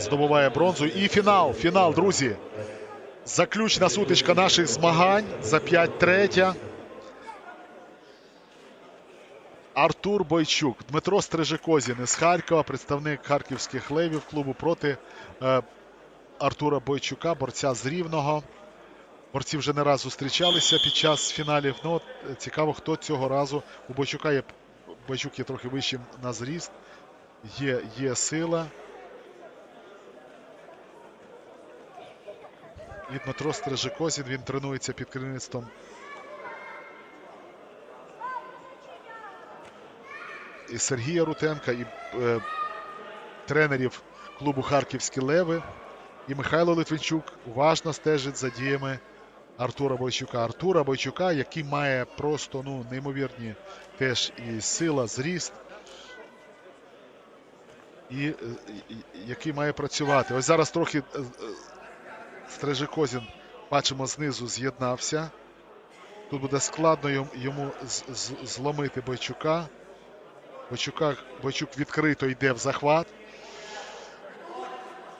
здобуває бронзу. І фінал, фінал, друзі. Заключна сутичка наших змагань за 5 третя. Артур Бойчук, Дмитро Стрижикозін із Харкова, представник харківських левів клубу проти е, Артура Бойчука, борця з Рівного. Борці вже не раз зустрічалися під час фіналів. Ну, е, цікаво, хто цього разу. У Бойчука є Бойчук є трохи вищим на зріст. Є, є сила. І Дмитро Стрижикозін, він тренується під керівництвом і Сергія Рутенка, і е, тренерів клубу Харківські Леви. І Михайло Литвинчук уважно стежить за діями Артура Бойчука. Артура Бойчука, який має просто ну, неймовірні теж і сила, зріст, і, е, і- який має працювати. Ось зараз трохи е, е, Стрижикозін, бачимо, знизу з'єднався. Тут буде складно йому- зломити Бойчука. Бойчука, Бойчук відкрито йде в захват.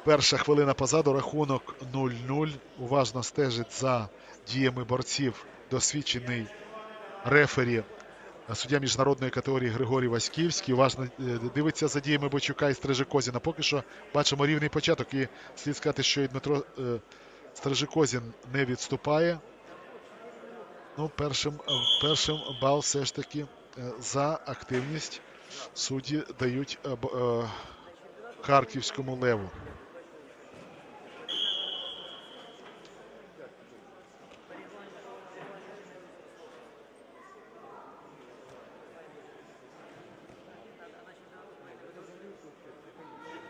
Перша хвилина позаду, рахунок 0-0. Уважно стежить за діями борців досвідчений рефері, суддя міжнародної категорії Григорій Васьківський. Уважно е, дивиться за діями Бойчука і Стрижикозіна. Поки що бачимо рівний початок. І слід сказати, що і Дмитро е, Стрижикозін не відступає. Ну, першим, першим бал все ж таки е, за активність судді дають е, е, харківському леву.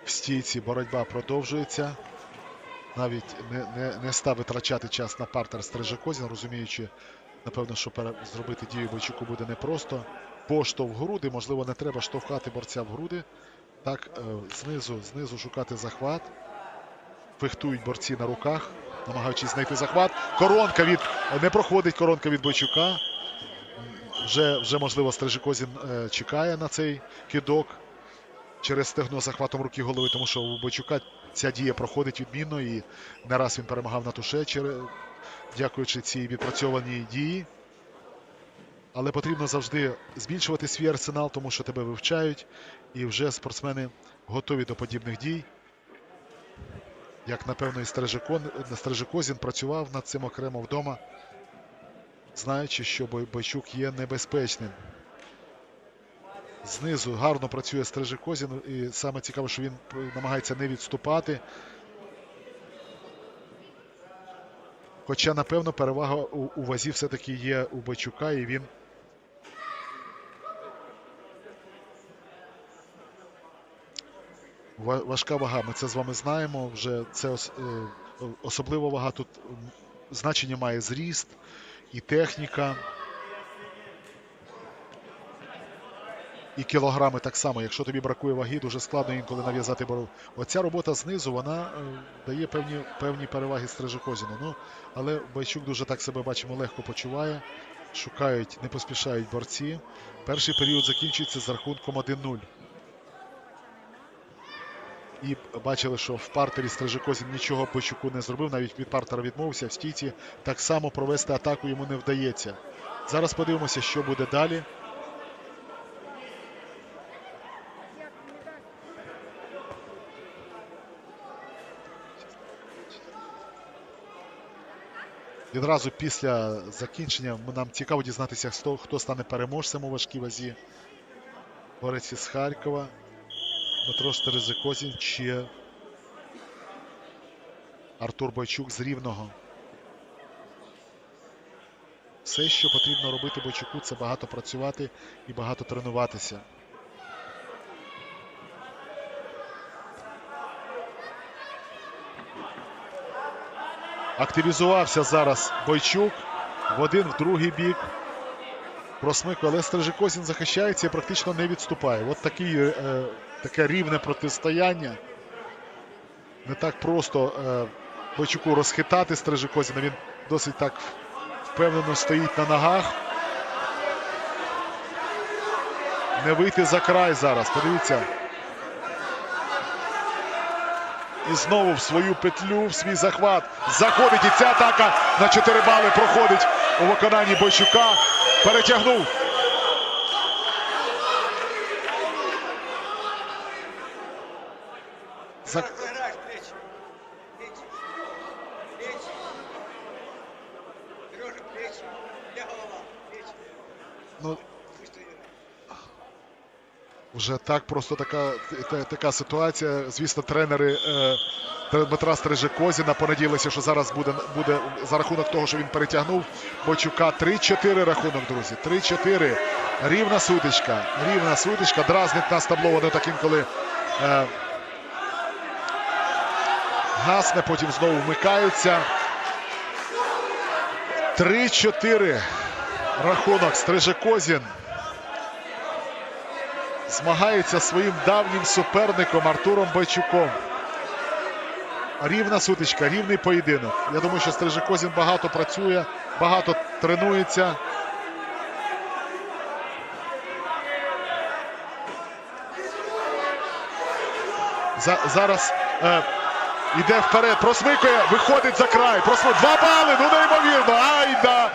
В стійці боротьба продовжується. Навіть не, не, не став витрачати час на партер Стрижакозін, розуміючи, напевно, що зробити дію Бойчуку буде непросто. Поштовх груди, можливо, не треба штовхати борця в груди. Так, е, знизу, знизу шукати захват. Фехтують борці на руках, намагаючись знайти захват. Коронка від не проходить коронка від Бойчука. Вже, вже можливо, Стрижикозін е, чекає на цей кидок через стегно захватом руки голови, тому що у Бойчука ця дія проходить відмінно і не раз він перемагав на туше, дякуючи цій відпрацьованій дії. Але потрібно завжди збільшувати свій арсенал, тому що тебе вивчають, і вже спортсмени готові до подібних дій. Як, напевно, і Стрижикон- працював над цим окремо вдома, знаючи, що Бойчук є небезпечним. Знизу гарно працює Стрижикозін, і саме цікаво, що він намагається не відступати. Хоча, напевно, перевага у, у вазі все-таки є у Бойчука, і він Важка вага, ми це з вами знаємо. Вже це е, особлива вага. Тут значення має зріст і техніка. І кілограми так само. Якщо тобі бракує ваги, дуже складно інколи нав'язати боротьбу. Оця робота знизу вона е, дає певні, певні переваги Стрижикозіну. Ну, але Байчук дуже так себе бачимо легко почуває. Шукають, не поспішають борці. Перший період закінчується з рахунком 1-0. І бачили, що в партері Стрижикозін нічого Бойчуку не зробив, навіть від партера відмовився. В стійці так само провести атаку йому не вдається. Зараз подивимося, що буде далі. Відразу після закінчення нам цікаво дізнатися, хто, хто стане переможцем у важкій вазі. Борець із Харкова. Дмитро Стерезикозін чи Артур Бойчук з Рівного. Все, що потрібно робити Бойчуку, це багато працювати і багато тренуватися. Активізувався зараз Бойчук в один, в другий бік. Просмикує, але Стрижикозін захищається і практично не відступає. От такий, е, таке рівне протистояння. Не так просто е, Бойчуку розхитати Стрижикозіна. Він досить так впевнено стоїть на ногах. Не вийти за край зараз. Подивіться. І знову в свою петлю, в свій захват. Заходить і ця атака на 4 бали проходить у виконанні Бойчука. Перетягнув. Зак... Играешь, Вже так просто така, та- така ситуація. Звісно, тренери е, Дмитра Стрижекозіна понадіялися, що зараз буде, буде за рахунок того, що він перетягнув Бочука. 3-4 рахунок, друзі. 3-4. Рівна сутичка. Рівна сутичка. Дразнить нас табло, воно так інколи е, гасне, потім знову вмикаються. 3-4 рахунок. Стрижекозін змагається своїм давнім суперником Артуром Бойчуком. Рівна сутичка, рівний поєдинок. Я думаю, що Стрижикозін багато працює, багато тренується. За, зараз е, йде вперед, просмикує, виходить за край. Просми... Два бали! Ну неймовірно! Ай да!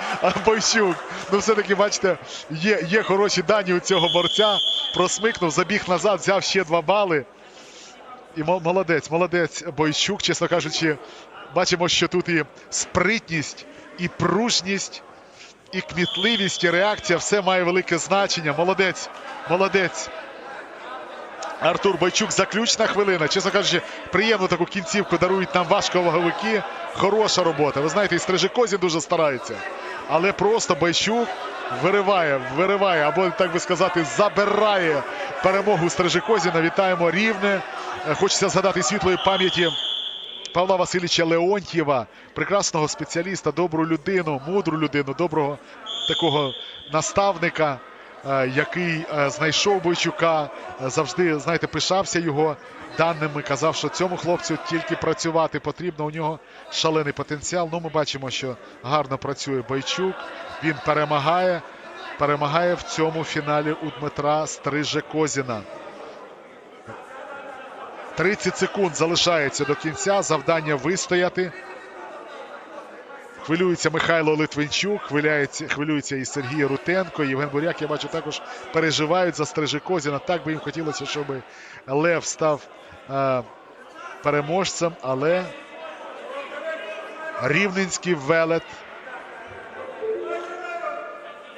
Бойчук. Ну все-таки, бачите, є, є хороші дані у цього борця. Просмикнув, забіг назад, взяв ще два бали. І молодець, молодець Бойчук, чесно кажучи, бачимо, що тут і спритність, і пружність, і кмітливість, і реакція все має велике значення. Молодець, молодець. Артур Бойчук, заключна хвилина. Чесно кажучи, приємну таку кінцівку дарують нам важковаговики. Хороша робота. Ви знаєте, і Стрижикозін дуже старається. Але просто Бойчук вириває, вириває, або так би сказати, забирає перемогу Стрижикозіна. Вітаємо рівне. Е, Хочеться згадати світлої пам'яті Павла Васильовича Леонтьєва, прекрасного спеціаліста, добру людину, мудру людину, доброго такого наставника, який е, знайшов Бойчука, е, завжди, знаєте, пишався його даними, казав, що цьому хлопцю тільки працювати потрібно. У нього шалений потенціал. Ну, ми бачимо, що гарно працює Бойчук. Він перемагає, перемагає в цьому фіналі у Дмитра Стрижекозіна. 30 секунд залишається до кінця. Завдання вистояти. Хвилюється Михайло Литвинчук, хвиляється, хвилюється і Сергій Рутенко. Євген Буряк, я бачу, також переживають за Стрижикозіна. Так би їм хотілося, щоб Лев став е, переможцем, але Рівненський велет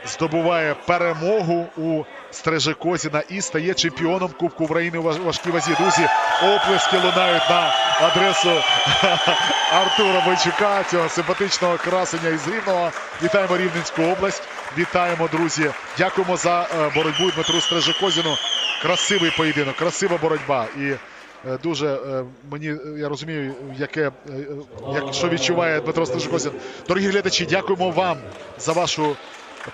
здобуває перемогу у Стрижикозіна і стає чемпіоном Кубку України у важкій вазі. Друзі, оплески лунають на адресу Артура Бойчука, цього симпатичного красення із Рівного. Вітаємо Рівненську область. Вітаємо, друзі. Дякуємо за е, боротьбу Дмитру Стрижикозіну. Красивий поєдинок, красива боротьба. І е, дуже е, мені я розумію, яке як що відчуває Дмитро Стрижикозін. Дорогі глядачі, дякуємо вам за вашу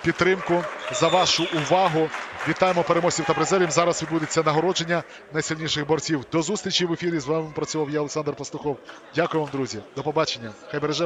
підтримку, за вашу увагу. Вітаємо переможців та призерів. Зараз відбудеться нагородження найсильніших борців. До зустрічі в ефірі. З вами працював я, Олександр Пастухов. Дякую вам, друзі. До побачення. Хай береже.